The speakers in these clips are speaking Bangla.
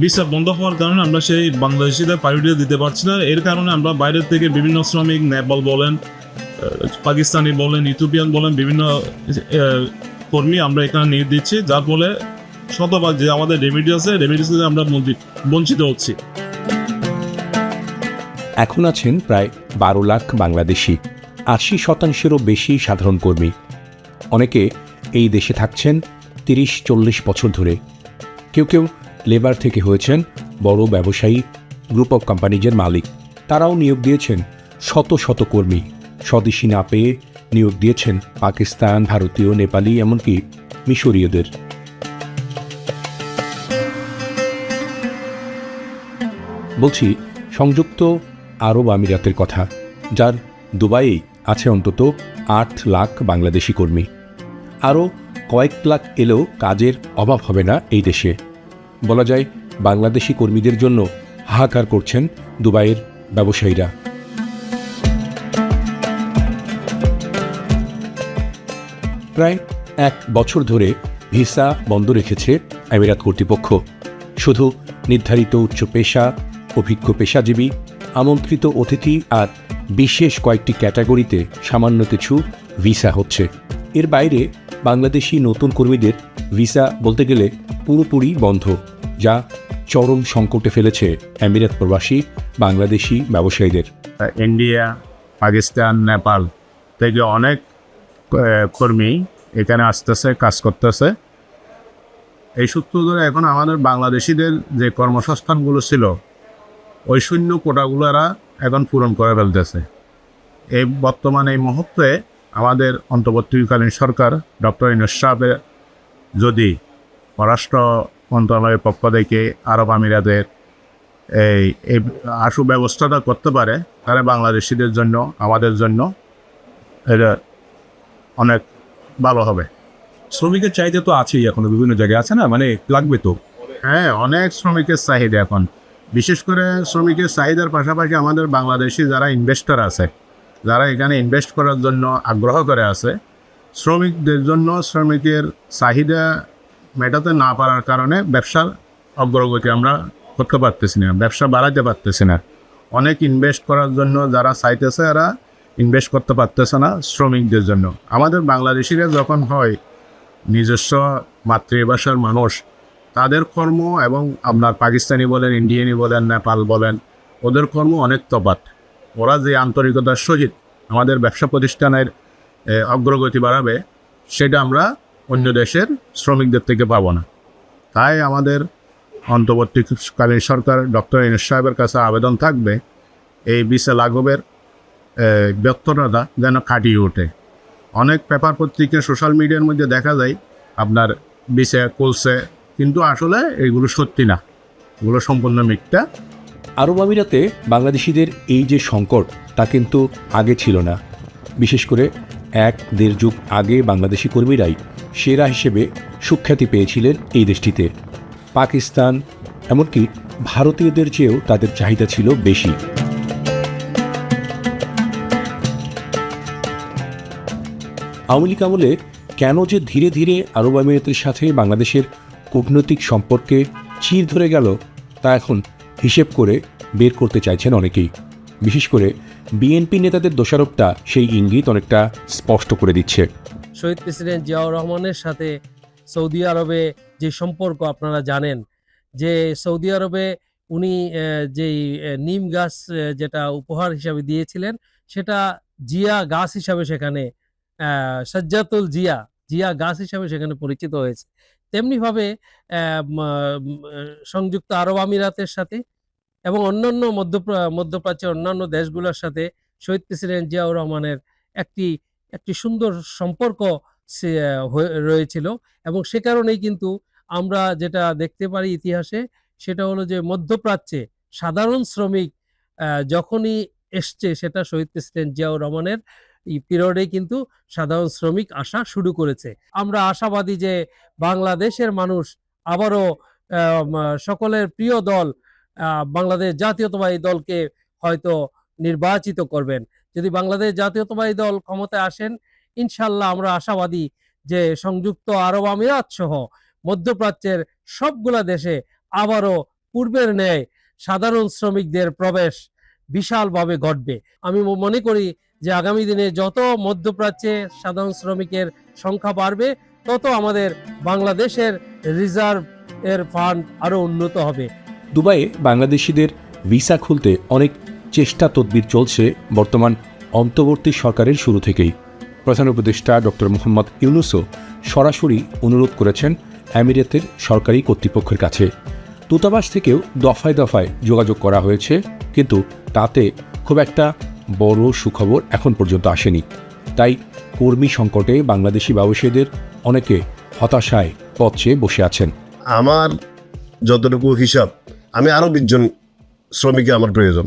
ভিসা বন্ধ হওয়ার কারণে আমরা সেই বাংলাদেশিদের প্রায়োরিটি দিতে পারছি না। এর কারণে আমরা বাইরের থেকে বিভিন্ন শ্রমিক, নেপাল বলেন পাকিস্তানি বলেন, ইথিওপিয়ান বলেন, বিভিন্ন কর্মী আমরা এখানে নিয়োগ দিচ্ছি। যার ফলে শতভাগ যে আমাদের রেমিডি আছে রেমিডি থেকে আমরা বঞ্চিত- বঞ্চিত হচ্ছি। এখন আছেন প্রায় বারো লাখ বাংলাদেশি, আশি শতাংশেরও বেশি সাধারণ কর্মী। অনেকে এই দেশে থাকছেন তিরিশ চল্লিশ বছর ধরে। কেউ কেউ লেবার থেকে হয়েছেন বড় ব্যবসায়ী গ্রুপ অফ কোম্পানিজের মালিক। তারাও নিয়োগ দিয়েছেন শত শত কর্মী। স্বদেশী না পেয়ে নিয়োগ দিয়েছেন পাকিস্তান, ভারতীয়, নেপালি, এমনকি মিশরীয়দের। বলছি, সংযুক্ত আরব আমিরাতের কথা, যার দুবাইয়ে আছে অন্তত আট লাখ বাংলাদেশি কর্মী। আরও কয়েক লাখ এলেও কাজের অভাব হবে না এই দেশে। বলা যায়, বাংলাদেশি কর্মীদের জন্য হাহাকার করছেন দুবাইয়ের ব্যবসায়ীরা। প্রায় এক বছর ধরে ভিসা বন্ধ রেখেছে আমিরাত কর্তৃপক্ষ। শুধু নির্ধারিত উচ্চ পেশা, অভিজ্ঞ পেশাজীবী, আমন্ত্রিত অতিথি আর বিশেষ কয়েকটি ক্যাটাগরিতে সামান্য কিছু ভিসা হচ্ছে। এর বাইরে বাংলাদেশি নতুন কর্মীদের ভিসা বলতে গেলে পুরোপুরি বন্ধ। যা চরম সংকটে ফেলেছে আমিরাত প্রবাসী, বাংলাদেশি ব্যবসায়ীদের। ইন্ডিয়া, পাকিস্তান, নেপাল থেকে অনেক কর্মী এখানে আসতেছে, কাজ করতেছে। এই সূত্র ধরে এখন আমাদের বাংলাদেশিদের যে কর্মসংস্থানগুলো ছিল, ওই শূন্য কোটাগুলোরা এখন পূরণ করে ফেলতেছে। এই বর্তমানে এই মুহূর্তে আমাদের অন্তর্বর্তীকালীন সরকার ডক্টর ইনুস সাহেবের যদি পররাষ্ট্র মন্ত্রণালয়ের পক্ষ থেকে আরব আমিরাতের এই এই আশু ব্যবস্থাটা করতে পারে। তাহলে বাংলাদেশিদের জন্য আমাদের জন্য এটা অনেক ভালো হবে। শ্রমিকের চাহিদা তো আছেই এখনও বিভিন্ন জায়গায় আছে না? মানে লাগবে তো। হ্যাঁ অনেক শ্রমিকের চাহিদা এখন। বিশেষ করে শ্রমিকের চাহিদার পাশাপাশি আমাদের বাংলাদেশি যারা ইনভেস্টর আছে যারা এখানে ইনভেস্ট করার জন্য আগ্রহ করে আছে শ্রমিকদের জন্য শ্রমিকের চাহিদা মেটাতে না পারার কারণে ব্যবসার অগ্রগতি আমরা করতে পারতেছি না, ব্যবসা বাড়াতে পারতেছি না। অনেক ইনভেস্ট করার জন্য যারা চাইতেছে এরা ইনভেস্ট করতে পারতেছে না শ্রমিকদের জন্য। আমাদের বাংলাদেশিরা যখন হয়, নিজস্ব মাতৃভাষার মানুষ, তাদের কর্ম এবং আপনার পাকিস্তানি বলেন, ইন্ডিয়ানি বলেন, নেপাল বলেন, ওদের কর্ম অনেক তফাৎ। ওরা যে আন্তরিকতার সহিত আমাদের ব্যবসা প্রতিষ্ঠানের অগ্রগতি বাড়াবে, সেটা আমরা অন্য দেশের শ্রমিকদের থেকে পাবো না। তাই আমাদের অন্তর্বর্তীকালীন সরকার ডক্টর ইনুস সাহেবের কাছে আবেদন থাকবে, এই বিশে লাঘবের ব্যর্থতা যেন কাটিয়ে ওঠে। অনেক পেপার পত্রিকা সোশ্যাল মিডিয়ার মধ্যে দেখা যায়, আপনার বিছে কুলসে কিন্তু আসলে এগুলো সত্যি না। এগুলো সম্পূর্ণ মিথ্যা। আরব আমিরাতে বাংলাদেশিদের এই যে সংকট, তা কিন্তু আগে ছিল না। বিশেষ করে এক দেড় যুগ আগে বাংলাদেশি কর্মীরাই সেরা হিসেবে সুখ্যাতি পেয়েছিলেন এই দেশটিতে। পাকিস্তান, এমনকি ভারতীয়দের চেয়েও তাদের চাহিদা ছিল বেশি। আওয়ামী লীগ আমলে কেন যে ধীরে ধীরে আরব আমিরাতের সাথে বাংলাদেশের কূটনৈতিক সম্পর্কে চির ধরে গেল, তা এখন হিসেব করে বের করতে চাইছেন অনেকেই। বিশেষ করে বিএনপি নেতাদের দোষারোপটা সেই ইঙ্গিত অনেকটা স্পষ্ট করে দিচ্ছে। শহীদ প্রেসিডেন্ট জিয়াউর রহমানের সাথে সৌদি আরবে যে সম্পর্ক আপনারা জানেন, যে সৌদি আরবে উনি যেই নিম গাছ যেটা উপহার হিসাবে দিয়েছিলেন, সেটা জিয়া গাছ হিসাবে সেখানে সজ্জাতুল জিয়া জিয়া গাছ হিসাবে সেখানে পরিচিত হয়েছে। তেমনিভাবে সংযুক্ত আরব আমিরাতের সাথে এবং অন্যান্য মধ্যপ্রা, মধ্যপ্রাচ্যের অন্যান্য দেশগুলোর সাথে শহীদ প্রেসিডেন্ট জিয়াউর রহমানের একটি একটি সুন্দর সম্পর্ক রয়েছিল এবং সে কারণেই কিন্তু আমরা যেটা দেখতে পারি ইতিহাসে সেটা হলো যে মধ্যপ্রাচ্যে সাধারণ শ্রমিক যখনই এসছে সেটা শহীদ প্রেসিডেন্ট জিয়াউর রহমানের এই পিরিয়ডে কিন্তু সাধারণ শ্রমিক আসা শুরু করেছে। আমরা আশাবাদী যে বাংলাদেশের মানুষ আবারও সকলের প্রিয় দল বাংলাদেশ জাতীয়তাবাদী দলকে হয়তো নির্বাচিত করবেন। যদি বাংলাদেশ জাতীয়তাবাদী দল ক্ষমতায় আসেন ইনশাল্লাহ আমরা আশাবাদী যে সংযুক্ত আরব আমিরাত সহ মধ্যপ্রাচ্যের সবগুলা দেশে আবারও পূর্বের ন্যায় সাধারণ শ্রমিকদের প্রবেশ বিশালভাবে ঘটবে। আমি মনে করি যে আগামী দিনে যত মধ্যপ্রাচ্যে সাধারণ শ্রমিকের সংখ্যা বাড়বে, তত আমাদের বাংলাদেশের রিজার্ভ এর ফান্ড আরও উন্নত হবে। দুবাইয়ে বাংলাদেশিদের ভিসা খুলতে অনেক চেষ্টা তদবির চলছে বর্তমান অন্তর্বর্তী সরকারের শুরু থেকেই। প্রধান উপদেষ্টা ডক্টর মোহাম্মদ ইউনুসও সরাসরি অনুরোধ করেছেন আমিরাতের সরকারি কর্তৃপক্ষের কাছে। দূতাবাস থেকেও দফায় দফায় যোগাযোগ করা হয়েছে, কিন্তু তাতে খুব একটা বড় সুখবর এখন পর্যন্ত আসেনি। তাই কর্মী সংকটে বাংলাদেশি ব্যবসায়ীদের অনেকে হতাশায় পথ বসে আছেন। আমার যতটুকু হিসাব, আমি আরও বিশজন শ্রমিকের আমার প্রয়োজন।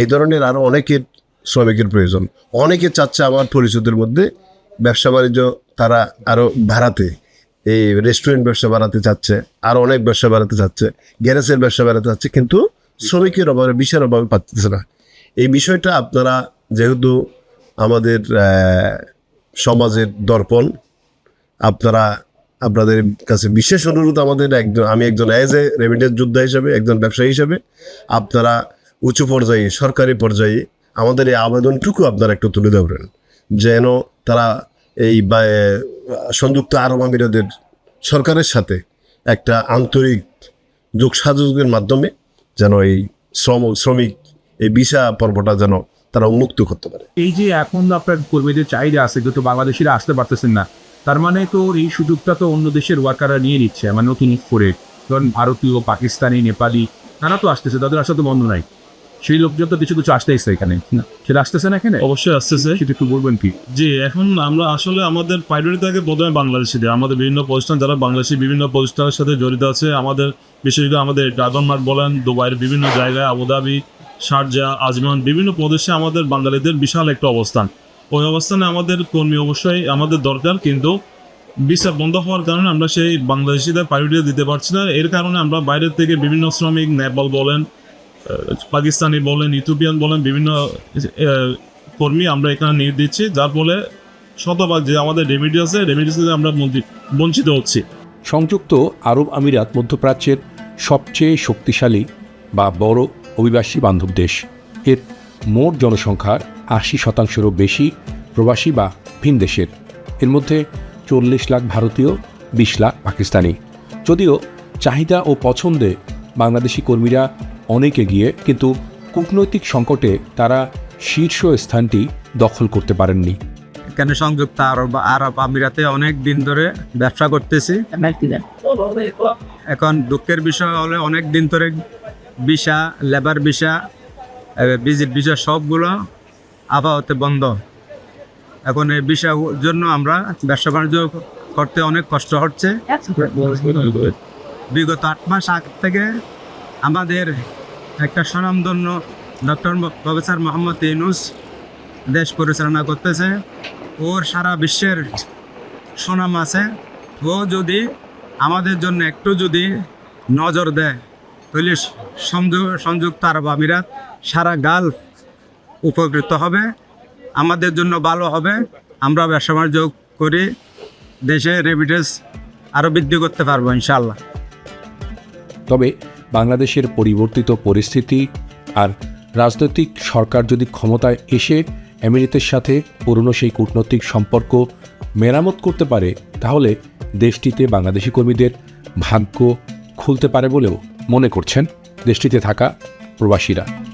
এই ধরনের আরও অনেকের শ্রমিকের প্রয়োজন। অনেকে চাচ্ছে আমার পরিচিতের মধ্যে ব্যবসা বাণিজ্য তারা আরও বাড়াতে। এই রেস্টুরেন্ট ব্যবসা বাড়াতে চাচ্ছে আরও অনেক ব্যবসা বাড়াতে চাচ্ছে গ্যারেজের ব্যবসা বাড়াতে চাচ্ছে, কিন্তু শ্রমিকের অভাবে বিশাল অভাবে পাচ্ছে না। এই বিষয়টা আপনারা যেহেতু আমাদের সমাজের দর্পণ, আপনারা, আপনাদের কাছে বিশেষ অনুরোধ আমাদের একজন, আমি একজন অ্যাজ এ রেমিডেন্স যোদ্ধা হিসাবে, একজন ব্যবসায়ী হিসাবে, আপনারা উঁচু পর্যায়ে, সরকারি পর্যায়ে আমাদের এই আবেদনটুকু আপনারা একটু তুলে ধরবেন যেন তারা এই সংযুক্ত আরব আমিরাদের সরকারের সাথে একটা আন্তরিক যোগসাযোগের মাধ্যমে যেন এই শ্রম, শ্রমিক এই ভিসা পর্বটা যেন তারা উন্মুক্ত করতে পারে। এই যে এখন আপনার কর্মীদের চাহিদা আছে, কিন্তু বাংলাদেশিরা আসতে পারতেছেন না। তার মানে তো এই সুযোগটা তো অন্য দেশের ওয়ার্কাররা নিয়ে নিচ্ছে মানে নতুন করে। ধরুন ভারতীয়, পাকিস্তানি, নেপালি, তারা তো আসতেছে, তাদের আসা তো বন্ধ নাই। সেই লোকজন তো কিছু কিছু আসতেইছে এখানে। সেটা আসতেছে না এখানে? অবশ্যই আসতেছে। সেটা একটু বলবেন কি? জি এখন আমরা আসলে আমাদের প্রায়োরিটি থাকে প্রথমে বাংলাদেশিদের আমাদের বিভিন্ন প্রতিষ্ঠান যারা বাংলাদেশি বিভিন্ন প্রতিষ্ঠানের সাথে জড়িত আছে আমাদের বিশেষ করে আমাদের ড্রাগন মার্ট বলেন দুবাইয়ের বিভিন্ন জায়গায় আবুধাবি শারজা আজমান বিভিন্ন প্রদেশে আমাদের বাঙালিদের বিশাল একটা অবস্থান। ওই অবস্থানে আমাদের কর্মী অবশ্যই আমাদের দরকার কিন্তু ভিসা বন্ধ হওয়ার কারণে আমরা সেই বাংলাদেশিদের প্রায়োরিটি দিতে পারছি না। এর কারণে আমরা বাইরের থেকে বিভিন্ন শ্রমিক নেপাল বলেন পাকিস্তানি বলেন, ইথিওপিয়ান বলেন, বিভিন্ন কর্মী আমরা এখানে নিয়ে দিচ্ছি, যার ফলে শতভাগ যে আমাদের রেমিডি আছে রেমিডি আমরা বঞ্চিত হচ্ছি। সংযুক্ত আরব আমিরাত মধ্যপ্রাচ্যের সবচেয়ে শক্তিশালী বা বড় অভিবাসী বান্ধব দেশ। এর মোট জনসংখ্যার আশি শতাংশেরও বেশি প্রবাসী বা ভিন দেশের। এর মধ্যে চল্লিশ লাখ ভারতীয়, বিশ লাখ পাকিস্তানি। যদিও চাহিদা ও পছন্দে বাংলাদেশি কর্মীরা অনেক এগিয়ে কিন্তু কূটনৈতিক সংকটে তারা শীর্ষ স্থানটি দখল করতে পারেননি। এখানে সংযুক্ত আরব আরব আমিরাতে অনেক দিন ধরে ব্যবসা করতেছি। এখন দুঃখের বিষয় হলে অনেক দিন ধরে visa labour visa visit visa সবগুলো আবহাওয়াতে বন্ধ। এখন এই ভিসার জন্য আমরা ব্যবসা বাণিজ্য করতে অনেক কষ্ট হচ্ছে। বিগত আট মাস আগ থেকে আমাদের একটা স্বনামধন্য ডক্টর প্রফেসর মোহাম্মদ ইউনুস দেশ পরিচালনা করতেছে। ওর সারা বিশ্বের সুনাম আছে। ও যদি আমাদের জন্য একটু যদি নজর দেয়, তাহলে সংযু- সংযুক্ত আরব আমিরাত সারা গালফ উপকৃত হবে। আমাদের জন্য ভালো হবে। আমরা ব্যবসা বাণিজ্য করে দেশে রেমিটেন্স আরও বৃদ্ধি করতে পারব ইনশাল্লাহ তবে বাংলাদেশের পরিবর্তিত পরিস্থিতি আর রাজনৈতিক সরকার যদি ক্ষমতায় এসে আমেরিতের সাথে পুরনো সেই কূটনৈতিক সম্পর্ক মেরামত করতে পারে, তাহলে দেশটিতে বাংলাদেশি কর্মীদের ভাগ্য খুলতে পারে বলেও মনে করছেন দেশটিতে থাকা প্রবাসীরা।